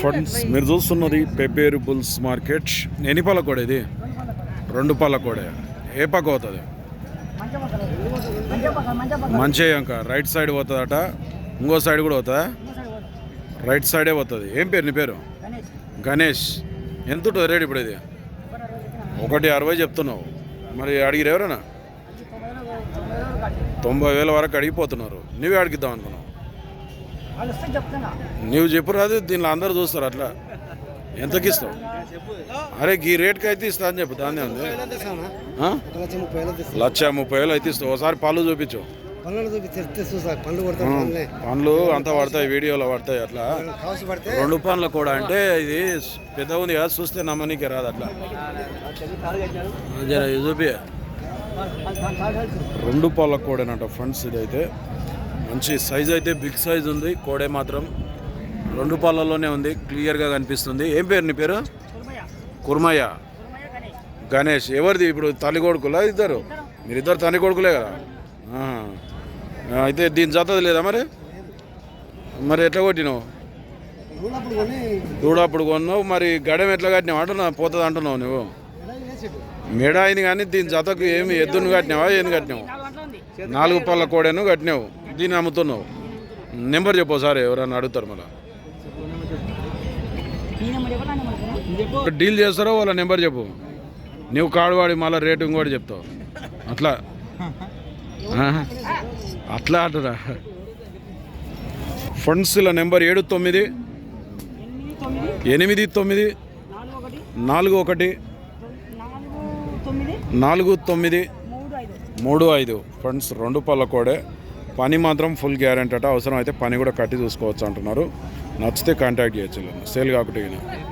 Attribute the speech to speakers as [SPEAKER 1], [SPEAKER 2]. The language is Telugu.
[SPEAKER 1] ఫ్రెండ్స్ మీరు చూస్తున్నది పెబ్బేరు బుల్స్ మార్కెట్. ఎన్ని పళ్ళ ఇది? రెండు పళ్ళ ఏ పక్క పోతుంది? మంచి అంక రైట్ సైడ్ పోతుందట. ఇంకో సైడ్ కూడా పోతుందా? రైట్ సైడే పోతుంది. ఏం పేరు నీ పేరు? గణేష్. ఎంత ఉంటుంది రేట్ ఇప్పుడు ఇది? ఒకటి అరవై చెప్తున్నావు. మరి అడిగిరు ఎవరైనా? తొంభై వేల వరకు అడిగిపోతున్నారు. నువ్వే అడిగిద్దాం అనుకున్నావు. నువ్వు చెప్పు రాదు దీనిలో అందరూ చూస్తారు అట్లా. ఎంతకి ఇస్తావు? అరే ఈ రేట్కి అయితే ఇస్తా అని చెప్పు దాన్నే ఉంది?
[SPEAKER 2] లక్ష ముప్పై వేలు
[SPEAKER 1] అయితే ఇస్తావు. ఒకసారి పళ్ళు చూపించు. పండ్లు అంతా పడతాయి వీడియోలో పడతాయి అట్లా. రెండు పండ్ల కూడా అంటే ఇది పెద్ద ఉంది కదా చూస్తే నమ్మనీకే రాదు అట్లా. చూపి రెండు పాల కోడేనట ఫ్రెండ్స్ ఇదైతే. మంచి సైజ్ అయితే బిగ్ సైజ్ ఉంది. కోడే మాత్రం రెండు పాలలోనే ఉంది. క్లియర్గా కనిపిస్తుంది. ఏం పేరు నీ పేరు? కుర్మయ్య. గణేష్. ఎవరిది? ఇప్పుడు తల్లి కొడుకులా ఇద్దరు? మీరిద్దరు తల్లి కొడుకులే కదా? అయితే దీని జతది లేదా మరి? మరి ఎట్లా కొట్టినావు? దూడప్పుడు కొన్నావు. మరి గడెం ఎట్లా కట్టినావు? అంటున్నా పోతుంది అంటున్నావు నువ్వు. మెడ అయింది కానీ దీని జతకు ఏమి ఎద్దును కట్టినావా? ఏం కట్టినావు? నాలుగు పళ్ళ కోడెను కట్టినావు. దీన్ని అమ్ముతున్నావు నెంబర్ చెప్పు సార్ ఎవరన్నా అడుగుతారు మళ్ళీ. డీల్ చేస్తారో వాళ్ళ నెంబర్ చెప్పు. నువ్వు కాడువాడి మళ్ళీ రేటు ఇంకోటి చెప్తావు. అట్లా. అట్లా అంటురా ఫండ్స్ ఇలా నెంబర్ ఏడు తొమ్మిది. ఎనిమిది తొమ్మిది. నాలుగు ఒకటి. నాలుగు తొమ్మిది. మూడు ఐదు. ఫ్రెండ్స్ రెండు పళ్ళ కోడే. పని మాత్రం ఫుల్ గ్యారెంటీ అట. అవసరం అయితే పని కూడా కట్టి చూసుకోవచ్చు అంటున్నారు. నచ్చితే కాంటాక్ట్ చేయొచ్చు. సేల్ కాకుండా